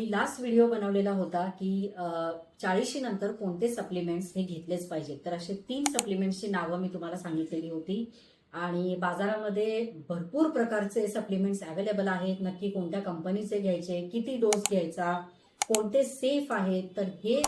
मी last video बनवलेला होता की चाळीशी नंतर कोणते सप्लिमेंट्स हे घेतलेच पाहिजेत तर असे तीन सप्लिमेंट्सची नावं मी तुम्हाला सांगितलेली होती. आणि बाजारामध्ये भरपूर प्रकारचे सप्लिमेंट्स अवेलेबल आहेत. नक्की कोणत्या कंपनीचे घ्यायचे किती डोस घ्यायचा कोणते सेफ आहेत तर हे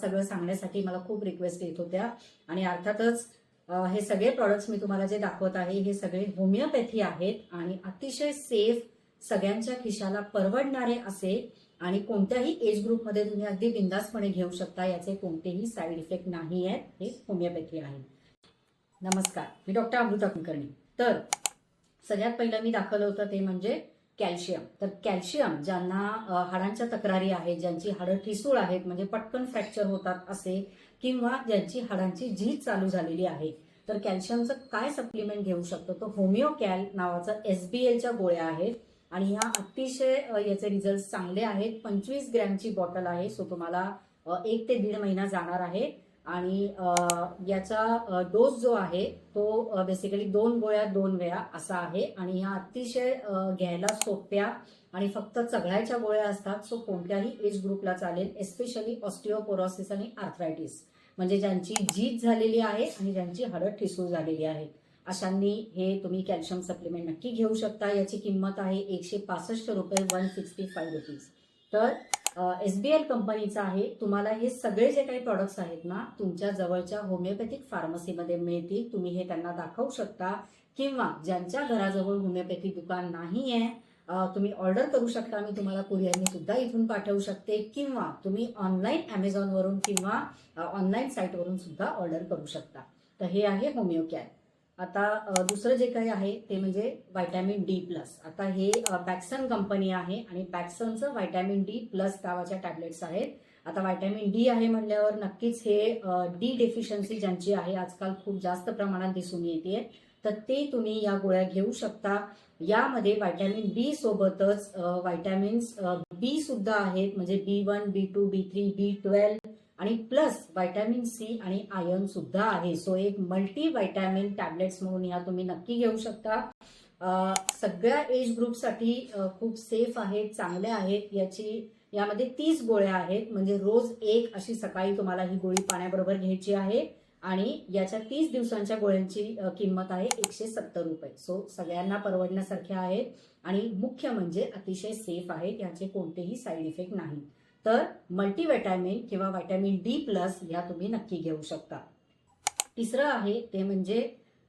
सगळं सांगण्यासाठी मला खूप रिक्वेस्ट येत होत्या. आणि अर्थातच हे सगळे प्रॉडक्ट्स मी तुम्हाला जे दाखवत आहे हे सगळे होमिओपॅथी आहेत आणि अतिशय सेफ सगळ्यांच्या खिशाला परवडणारे असे आणि कोणत्याही एज ग्रुपमध्ये तुम्ही अगदी बिंदासपणे घेऊ शकता याचे कोणतेही साईड इफेक्ट नाही आहेत हे होमिओपॅथी आहे. नमस्कार. मी डॉक्टर अमृता कुलकर्णी. तर सगळ्यात पहिलं मी दाखवलं होतं ते म्हणजे कॅल्शियम. तर कॅल्शियम ज्यांना हाडांच्या तक्रारी आहेत ज्यांची हाडं ठिसूळ आहेत म्हणजे पटकन फ्रॅक्चर होतात असे किंवा ज्यांची हाडांची झीज चालू झालेली आहे तर कॅल्शियमचं काय सप्लिमेंट घेऊ शकतो? तर होमिओ कॅल नावाचं एस बी एलच्या गोळ्या आहेत. आणि ह्या अतिशय याचे रिझल्ट चांगले आहेत. पंचवीस ग्रॅमची बॉटल आहे. सो तुम्हाला एक ते दीड महिना जाणार आहे. आणि याचा डोस जो आहे तो बेसिकली दोन गोळ्या दोन वेळा असा आहे. आणि ह्या अतिशय घ्यायला सोप्या आणि फक्त चघळायच्या गोळ्या असतात. सो कोणत्याही एज ग्रुपला चालेल एस्पेशली ऑस्टिओपोरोसिस आणि आर्थरायटिस म्हणजे ज्यांची जीत झालेली आहे आणि ज्यांची हडद ठिसूळ झालेली आहे. अशांनी हे तुम्ही कॅल्शियम सप्लिमेंट नक्की घेऊ शकता. याची किंमत आहे एकशे पासष्ट रुपये वन सिक्स्टी फाईव्ह रुपीज तर एस बी एल कंपनीचं आहे. तुम्हाला हे सगळे जे काही प्रॉडक्ट्स आहेत ना तुमच्या जवळच्या होमिओपॅथिक फार्मसीमध्ये मिळतील. तुम्ही हे त्यांना दाखवू शकता. किंवा ज्यांच्या घराजवळ होमिओपॅथिक दुकान नाही आहे तुम्ही ऑर्डर करू शकता. मी तुम्हाला कुरिअरने सुद्धा इथून पाठवू शकते. किंवा तुम्ही ऑनलाईन अमेझॉनवरून किंवा ऑनलाईन साईटवरून सुद्धा ऑर्डर करू शकता. तर हे आहे होमिओ कॅर आता दुसरं जे काही आहे ते म्हणजे व्हायटॅमिन डी प्लस आता हे बॅक्सन कंपनी आहे आणि बॅक्सनचं व्हायटॅमिन डी प्लस नावाच्या टॅबलेट्स आहेत. आता व्हायटॅमिन डी आहे म्हणल्यावर नक्कीच हे डी डेफिशियन्सी ज्यांची आहे आजकाल खूप जास्त प्रमाणात दिसून येते तर ते तुम्ही या गोळ्या घेऊ शकता. यामध्ये व्हायटॅमिन बी सोबतच व्हायटॅमिन्स बी सुद्धा आहेत. म्हणजे B one B two B three B twelve आणि प्लस व्हायटॅमिन सी आणि आयर्न सुद्धा आहे. सो एक मल्टी व्हायटॅमिन टॅबलेट्स म्हणून ह्या तुम्ही नक्की घेऊ शकता. सगळ्या एज ग्रुपसाठी खूप सेफ आहेत चांगल्या आहेत. याची यामध्ये तीस गोळ्या आहेत. म्हणजे रोज एक अशी सकाळी तुम्हाला ही गोळी पाण्याबरोबर घ्यायची आहे. आणि याच्या तीस दिवसांच्या गोळ्यांची किंमत आहे एकशे सत्तर रुपये. सो सगळ्यांना परवडण्यासारख्या आहेत आणि मुख्य म्हणजे अतिशय सेफ आहेत याचे कोणतेही साईड इफेक्ट नाही तर मल्टीव्हिटॅमिन किंवा व्हायटॅमिन डी प्लस ह्या तुम्ही नक्की घेऊ शकता. तिसरं आहे ते म्हणजे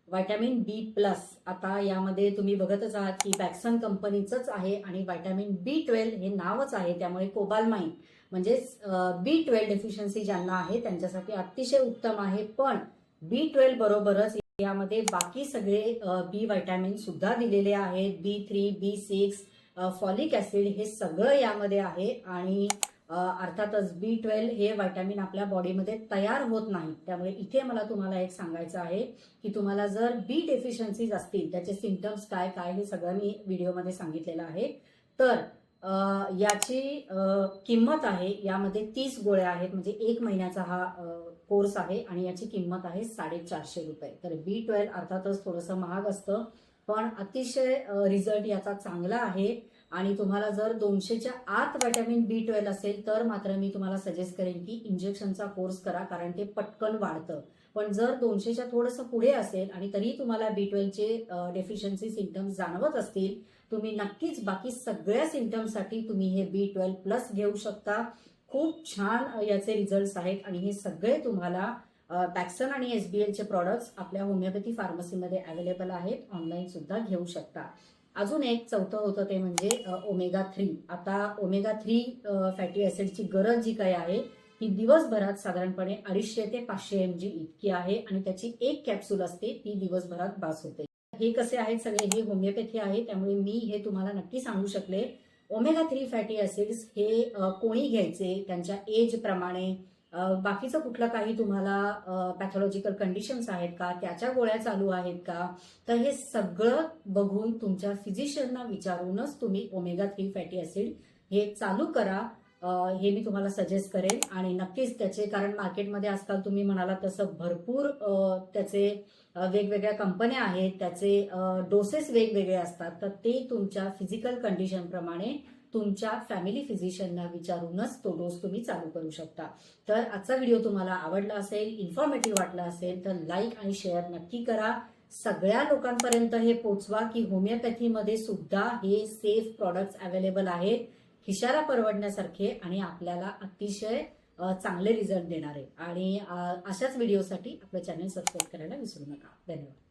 व्हायटॅमिन बी प्लस आता यामध्ये तुम्ही बघतच आहात की बॅक्सन कंपनीचंच आहे आणि व्हायटॅमिन बी ट्वेल्व हे नावच आहे त्यामुळे कोबालमाइन म्हणजेच बी ट्वेल्व डेफिशियन्सी ज्यांना आहे त्यांच्यासाठी अतिशय उत्तम आहे. पण बी ट्वेल्व बरोबरच यामध्ये बाकी सगळे बी व्हायटॅमिन सुद्धा दिलेले आहेत. B three B six folic acid हे सगळं यामध्ये आहे. आणि अर्थातच बी ट्वेल्व हे व्हायटॅमिन आपल्या बॉडीमध्ये तयार होत नाही. त्यामुळे इथे मला तुम्हाला एक सांगायचं आहे की तुम्हाला जर बी डेफिशियन्सीज असतील त्याचे सिमटम्स काय काय हे सगळं मी व्हिडिओमध्ये सांगितलेलं आहे. तर याची किंमत आहे यामध्ये तीस गोळ्या आहेत म्हणजे एक महिन्याचा हा कोर्स आहे आणि याची किंमत आहे साडेचारशे रुपये. तर बी ट्वेल्व अर्थातच थोडंसं महाग असतं पण अतिशय रिझल्ट याचा चांगला आहे. आणि तुम्हाला जर दोनशेच्या आत व्हिटॅमिन बी ट्वेल्व असेल तर मात्र मी तुम्हाला सजेस्ट करेन की इंजेक्शनचा कोर्स करा कारण ते पटकन वाढतं. पण जर दोनशेच्या थोडंसं पुढे असेल आणि तरी तुम्हाला बी ट्वेल्वचे डेफिशियन्सी सिमटम्स जाणवत असतील तुम्ही नक्कीच बाकी सगळ्या सिमटम्ससाठी तुम्ही हे बी ट्वेल्व प्लस घेऊ शकता. खूप छान याचे रिझल्ट्स आहेत आणि हे सगळे तुम्हाला बॅक्सन आणि एस बी एलचे प्रॉडक्ट्स आपल्या होमिओपॅथी फार्मसीमध्ये अवेलेबल आहेत. ऑनलाईन सुद्धा घेऊ शकता. अजून एक चौथं होतं ते म्हणजे ओमेगा थ्री आता ओमेगा थ्री फॅटी ऍसिडची गरज जी काय आहे ही दिवसभरात साधारणपणे अडीचशे ते पाचशे एम जी इतकी आहे आणि त्याची एक कॅप्सूल असते ती दिवसभरात बास होते. हे कसे आहेत सगळे? हे होमिओपॅथी आहे त्यामुळे मी हे तुम्हाला नक्की सांगू शकले. ओमेगा थ्री फॅटी ऍसिड्स हे कोणी घ्यायचे? त्यांच्या एज प्रमाणे बाकीचं कुठलं काही तुम्हाला पॅथॉलॉजिकल कंडिशन्स आहेत का? त्याच्या गोळ्या चालू आहेत का? तर हे सगळं बघून तुमच्या फिजिशियनना विचारूनच तुम्ही ओमेगा थ्री फॅटी ऍसिड हे चालू करा. हे मी तुम्हाला सजेस्ट करेन आणि नक्कीच त्याचे कारण मार्केटमध्ये आजकाल तुम्ही म्हणाला तसं भरपूर त्याचे वेगवेगळ्या कंपन्या आहेत त्याचे डोसेस वेगवेगळे असतात. तर ते तुमच्या फिजिकल कंडिशनप्रमाणे तुमच्या फॅमिली फिजिशियनना विचारूनच तो डोस तुम्ही चालू करू शकता. तर आजचा व्हिडिओ तुम्हाला आवडला असेल इन्फॉर्मेटिव्ह वाटला असेल तर लाईक आणि शेअर नक्की करा. सगळ्या लोकांपर्यंत हे पोचवा की होमिओपॅथीमध्ये सुद्धा हे सेफ प्रॉडक्ट्स अवेलेबल आहेत. हिशारा परवडण्यासारखे आणि आपल्याला अतिशय चांगले रिझल्ट देणारे. आणि अशाच व्हिडिओसाठी आपलं चॅनल सबस्क्राईब करायला विसरू नका. धन्यवाद.